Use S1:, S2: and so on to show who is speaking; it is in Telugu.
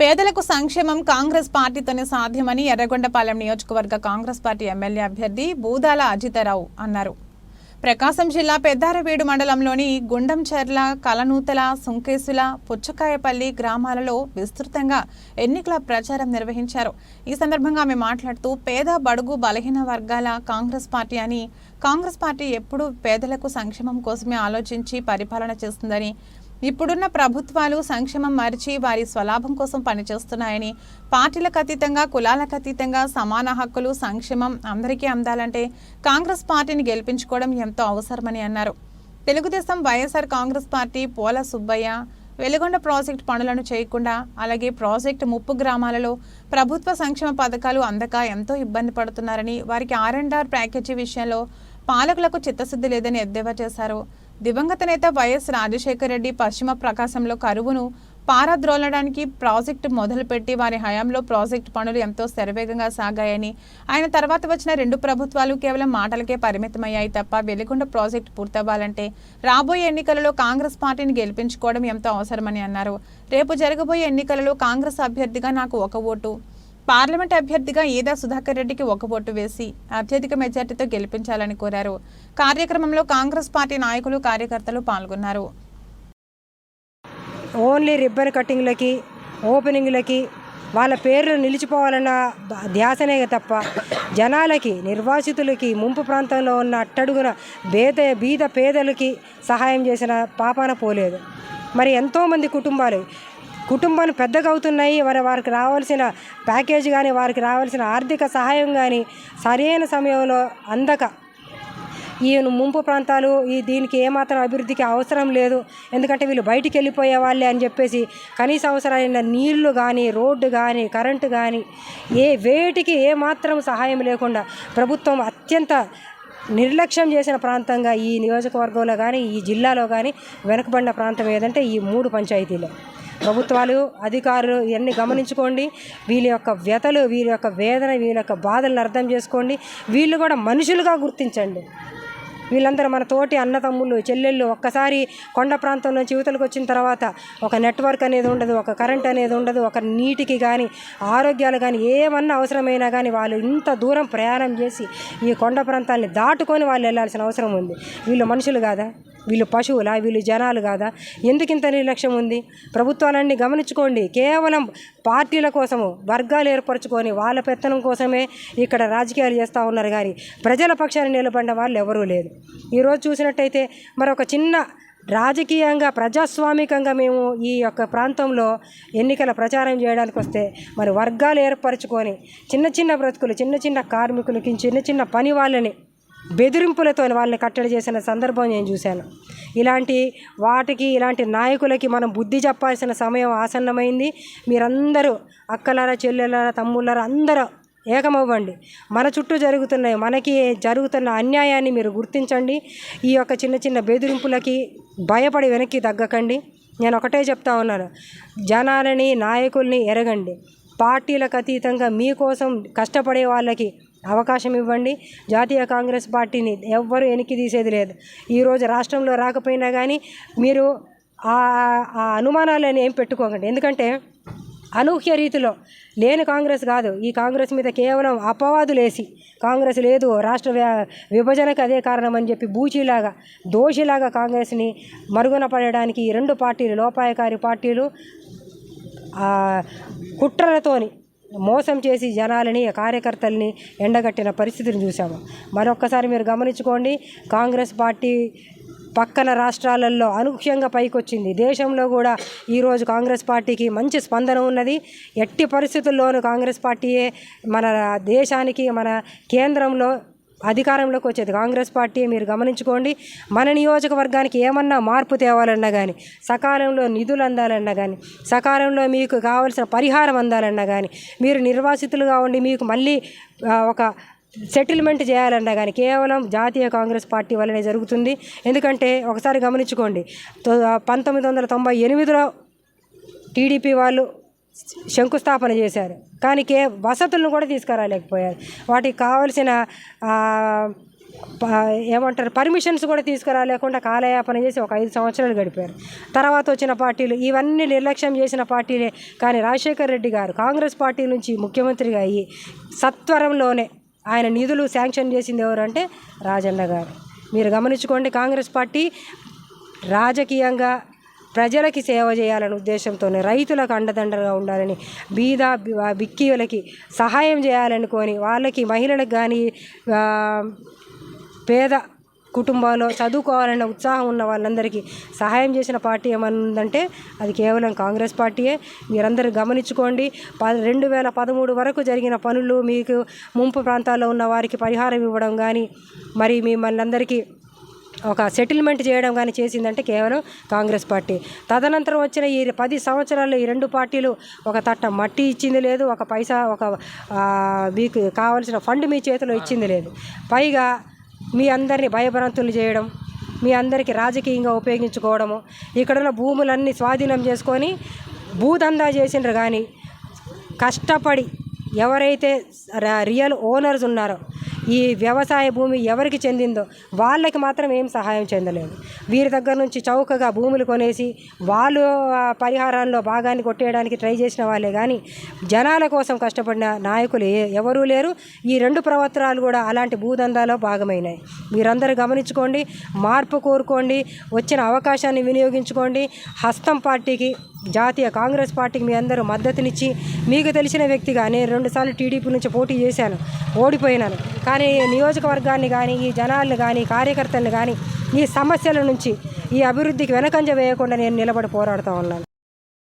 S1: పేదలకు సంక్షేమం కాంగ్రెస్ పార్టీతోనే సాధ్యమని ఎర్రగొండపాలెం నియోజకవర్గ కాంగ్రెస్ పార్టీ ఎమ్మెల్యే అభ్యర్థి బూదాల అజితారావు అన్నారు. ప్రకాశం జిల్లా పెద్దారవీడు మండలంలోని గుండంచెర్ల కలనూతల సుంకేసుల పుచ్చకాయపల్లి గ్రామాలలో విస్తృతంగా ఎన్నికల ప్రచారం నిర్వహించారు. ఈ సందర్భంగా ఆమె మాట్లాడుతూ పేద బడుగు బలహీన వర్గాల కాంగ్రెస్ పార్టీ అని కాంగ్రెస్ పార్టీ ఎప్పుడూ పేదలకు సంక్షేమం కోసమే ఆలోచించి పరిపాలన చేస్తుందని ఇప్పుడున్న ప్రభుత్వాలు సంక్షేమం మరిచి వారి స్వలాభం కోసం పనిచేస్తున్నాయని పార్టీలకు అతీతంగా కులాలకు అతీతంగా సమాన హక్కులు సంక్షేమం అందరికీ అందాలంటే కాంగ్రెస్ పార్టీని గెలిపించుకోవడం ఎంతో అవసరమని అన్నారు. Telugu Desam YSR Congress party Pola Subbaiah Veligonda project పనులను చేయకుండా అలాగే ప్రాజెక్టు ముప్పు గ్రామాలలో ప్రభుత్వ సంక్షేమ పథకాలు అందక ఎంతో ఇబ్బంది పడుతున్నారని వారికి ఆర్ అండ్ ఆర్ ప్యాకేజీ విషయంలో పాలకులకు చిత్తశుద్ధి లేదని ఎద్దేవా చేశారు. దివంగత నేత వైఎస్ రాజశేఖర రెడ్డి పశ్చిమ ప్రకాశంలో కరువును పారద్రోలడానికి ప్రాజెక్టు మొదలుపెట్టి వారి హయాంలో ప్రాజెక్టు పనులు ఎంతో శరవేగంగా సాగాయని ఆయన తర్వాత వచ్చిన రెండు ప్రభుత్వాలు కేవలం మాటలకే పరిమితమయ్యాయి తప్ప వెలిగొండ ప్రాజెక్టు పూర్తవ్వాలంటే రాబోయే ఎన్నికలలో కాంగ్రెస్ పార్టీని గెలిపించుకోవడం ఎంతో అవసరమని అన్నారు. రేపు జరగబోయే ఎన్నికలలో కాంగ్రెస్ అభ్యర్థిగా నాకు ఒక ఓటు. పార్లమెంట్ అభ్యర్థిగా ఈదా సుధాకర్ రెడ్డికి ఒక ఓటు వేసి అత్యధిక మెజార్టీతో గెలిపించాలని కోరారు. కార్యక్రమంలో కాంగ్రెస్ పార్టీ నాయకులు కార్యకర్తలు పాల్గొన్నారు.
S2: ఓన్లీ రిబ్బన్ కటింగ్లకి ఓపెనింగ్లకి వాళ్ళ పేర్లు నిలిచిపోవాలన్న ధ్యాసనే తప్ప జనాలకి నిర్వాసితులకి ముంపు ప్రాంతంలో ఉన్న అట్టడుగున బేద బీద పేదలకి సహాయం చేసిన పాపాన పోలేదు. మరి ఎంతోమంది కుటుంబాలు కుటుంబాలు పెద్దగా అవుతున్నాయి. వారి వారికి రావాల్సిన ప్యాకేజ్ కానీ వారికి రావాల్సిన ఆర్థిక సహాయం కానీ సరైన సమయంలో అందక ఈ ముంపు ప్రాంతాలు ఈ దీనికి ఏమాత్రం అభివృద్ధికి అవసరం లేదు. ఎందుకంటే వీళ్ళు బయటికి వెళ్ళిపోయే వాళ్ళే అని చెప్పేసి కనీస అవసరమైన నీళ్ళు కానీ రోడ్డు కానీ కరెంటు కానీ ఏ వేటికి ఏమాత్రం సహాయం లేకుండా ప్రభుత్వం అత్యంత నిర్లక్ష్యం చేసిన ప్రాంతంగా ఈ నియోజకవర్గంలో కానీ ఈ జిల్లాలో కానీ వెనుకబడిన ప్రాంతం ఏదంటే ఈ మూడు పంచాయతీలు. ప్రభుత్వాలు అధికారులు ఇవన్నీ గమనించుకోండి. వీళ్ళ యొక్క వ్యతలు వీళ్ళ యొక్క వేదన వీళ్ళ యొక్క బాధలను అర్థం చేసుకోండి. వీళ్ళు కూడా మనుషులుగా గుర్తించండి. వీళ్ళందరూ మన తోటి అన్నతమ్ముళ్ళు చెల్లెళ్ళు ఒక్కసారి కొండ ప్రాంతం నుంచి యువతలకు వచ్చిన తర్వాత ఒక నెట్వర్క్ అనేది ఉండదు ఒక కరెంట్ అనేది ఉండదు ఒక నీటికి కానీ ఆరోగ్యాలు కానీ ఏమన్నా అవసరమైనా కానీ వాళ్ళు ఇంత దూరం ప్రయాణం చేసి ఈ కొండ ప్రాంతాన్ని దాటుకొని వాళ్ళు వెళ్ళాల్సిన అవసరం ఉంది. వీళ్ళు మనుషులు కాదా? వీళ్ళు పశువులా వీళ్ళు జనాలు కాదా? ఎందుకు ఇంత నిర్లక్ష్యం ఉంది? ప్రభుత్వాలన్నీ గమనించుకోండి. కేవలం పార్టీల కోసము వర్గాలు ఏర్పరచుకొని వాళ్ళ పెత్తనం కోసమే ఇక్కడ రాజకీయాలు చేస్తూ ఉన్నారు కానీ ప్రజల పక్షాన్ని నిలబడిన వాళ్ళు ఎవరూ లేదు ఈరోజు చూసినట్టయితే మరొక చిన్న రాజకీయంగా ప్రజాస్వామికంగా మేము ఈ యొక్క ప్రాంతంలో ఎన్నికల ప్రచారం చేయడానికి వస్తే మరి వర్గాలు ఏర్పరచుకొని చిన్న చిన్న బ్రతుకులు చిన్న చిన్న కార్మికులకి చిన్న చిన్న పని వాళ్ళని బెదిరింపులతో వాళ్ళని కట్టడి చేసిన సందర్భం నేను చూశాను. ఇలాంటి వాటికి ఇలాంటి నాయకులకి మనం బుద్ధి చెప్పాల్సిన సమయం ఆసన్నమైంది. మీరందరూ అక్కలారా చెల్లెలారా తమ్ముళ్ళారా అందరూ ఏకమవ్వండి. మన చుట్టూ జరుగుతున్నాయి మనకి జరుగుతున్న అన్యాయాన్ని మీరు గుర్తించండి. ఈ యొక్క చిన్న చిన్న బెదిరింపులకి భయపడి వెనక్కి తగ్గకండి. నేను ఒకటే చెప్తా ఉన్నాను జనాలని నాయకుల్ని ఎరగండి. పార్టీలకు అతీతంగా మీకోసం కష్టపడే వాళ్ళకి అవకాశం ఇవ్వండి. జాతీయ కాంగ్రెస్ పార్టీని ఎవ్వరూ వెనక్కి తీసేది లేదు. ఈరోజు రాష్ట్రంలో రాకపోయినా కానీ మీరు ఆ ఆ అనుమానాలని ఏం పెట్టుకోకండి. ఎందుకంటే అనూహ్య రీతిలో లేని కాంగ్రెస్ కాదు. ఈ కాంగ్రెస్ మీద కేవలం అపవాదులేసి కాంగ్రెస్ లేదు రాష్ట్ర విభజనకు అదే కారణం అని చెప్పి బూచిలాగా దోషిలాగా కాంగ్రెస్ని మరుగున పడడానికి ఈ రెండు పార్టీలు లోపాయకారి పార్టీలు కుట్రలతోని మోసం చేసి జనాలని కార్యకర్తల్ని ఎండగట్టిన పరిస్థితిని చూసాము మరొక్కసారి మీరు గమనించుకోండి కాంగ్రెస్ పార్టీ పక్కన రాష్ట్రాలలో అనూహ్యంగా పైకొచ్చింది. దేశంలో కూడా ఈరోజు కాంగ్రెస్ పార్టీకి మంచి స్పందన ఉన్నది. ఎట్టి పరిస్థితుల్లోనూ కాంగ్రెస్ పార్టీయే మన దేశానికి మన కేంద్రంలో అధికారంలోకి వచ్చేది. కాంగ్రెస్ పార్టీ మీరు గమనించుకోండి మన నియోజకవర్గానికి ఏమన్నా మార్పు తేవాలన్నా కానీ సకాలంలో నిధులు అందాలన్నా కానీ సకాలంలో మీకు కావలసిన పరిహారం అందాలన్నా కానీ మీరు నిర్వాసితులుగా ఉండి మీకు మళ్ళీ ఒక సెటిల్మెంట్ చేయాలన్నా కానీ కేవలం జాతీయ కాంగ్రెస్ పార్టీ వల్లనే జరుగుతుంది. ఎందుకంటే ఒకసారి గమనించుకోండి పంతొమ్మిది వందల తొంభై ఎనిమిదిలో టీడీపీ వాళ్ళు శంకుస్థాపన చేశారు. కానీ కే వసతులను కూడా తీసుకురాలేకపోయారు. వాటికి కావలసిన ప- ఏమంటారు పర్మిషన్స్ కూడా తీసుకురాలేకుండా కాలయాపన చేసి ఒక ఐదు సంవత్సరాలు గడిపారు. తర్వాత వచ్చిన పార్టీలు ఇవన్నీ నిర్లక్ష్యం చేసిన పార్టీలే. కానీ రాజశేఖర్ రెడ్డి గారు కాంగ్రెస్ పార్టీ నుంచి ముఖ్యమంత్రిగా అయ్యి సత్వరంలోనే ఆయన నిధులు శాంక్షన్ చేసింది ఎవరంటే రాజన్న గారు. మీరు గమనించుకోండి కాంగ్రెస్ పార్టీ రాజకీయంగా ప్రజలకి సేవ చేయాలనే ఉద్దేశంతోనే రైతులకు అండదండగా ఉండాలని బీద బిక్కీలకి సహాయం చేయాలనుకొని వాళ్ళకి మహిళలకు కానీ పేద కుటుంబాల్లో చదువుకోవాలన్న ఉత్సాహం ఉన్న వాళ్ళందరికీ సహాయం చేసిన పార్టీ ఏమనుందంటే ఉందంటే అది కేవలం కాంగ్రెస్ పార్టీయే. మీరందరూ గమనించుకోండి ప రెండు వేల పదమూడు వరకు జరిగిన పనులు మీకు ముంపు ప్రాంతాల్లో ఉన్న వారికి పరిహారం ఇవ్వడం కానీ మరి మిమ్మల్ని అందరికీ ఒక సెటిల్మెంట్ చేయడం కానీ చేసిందంటే కేవలం కాంగ్రెస్ పార్టీ. తదనంతరం వచ్చిన ఈ పది సంవత్సరాల్లో ఈ రెండు పార్టీలు ఒక తట్ట మట్టి ఇచ్చింది లేదు ఒక పైసా ఒక మీకు కావాల్సిన ఫండ్ మీ చేతిలో ఇచ్చింది లేదు. పైగా మీ అందరినీ భయభ్రాంతులు చేయడం మీ అందరికీ రాజకీయంగా ఉపయోగించుకోవడము ఇక్కడున్న భూములన్నీ స్వాధీనం చేసుకొని భూదందా చేసిండ్రు కానీ కష్టపడి ఎవరైతే ర- రియల్ ఓనర్స్ ఉన్నారో ఈ వ్యవసాయ భూమి ఎవరికి చెందిందో వాళ్ళకి మాత్రం ఏం సహాయం చెందలేదు. వీరి దగ్గర నుంచి చౌకగా భూములు కొనేసి వాళ్ళు పరిహారాల్లో భాగాన్ని కొట్టేయడానికి ట్రై చేసిన వాళ్ళే కానీ జనాల కోసం కష్టపడిన నాయకులు ఏ- ఎవరూ లేరు. ఈ రెండు ప్రవర్తనాలు కూడా అలాంటి భూదందాలో భాగమైనాయి. మీరందరూ గమనించుకోండి మార్పు కోరుకోండి వచ్చిన అవకాశాన్ని వినియోగించుకోండి. హస్తం పార్టీకి జాతీయ కాంగ్రెస్ పార్టీకి మీ అందరూ మద్దతునిచ్చి మీకు తెలిసిన వ్యక్తిగా నేను రెండుసార్లు టీడీపీ నుంచి పోటీ చేశాను ఓడిపోయినాను. కానీ నియోజకవర్గాన్ని కానీ ఈ జనాలను కానీ కార్యకర్తలను కానీ ఈ సమస్యల నుంచి ఈ అభివృద్ధికి వెనకంజ వేయకుండా నేను నిలబడి పోరాడుతూ ఉన్నాను.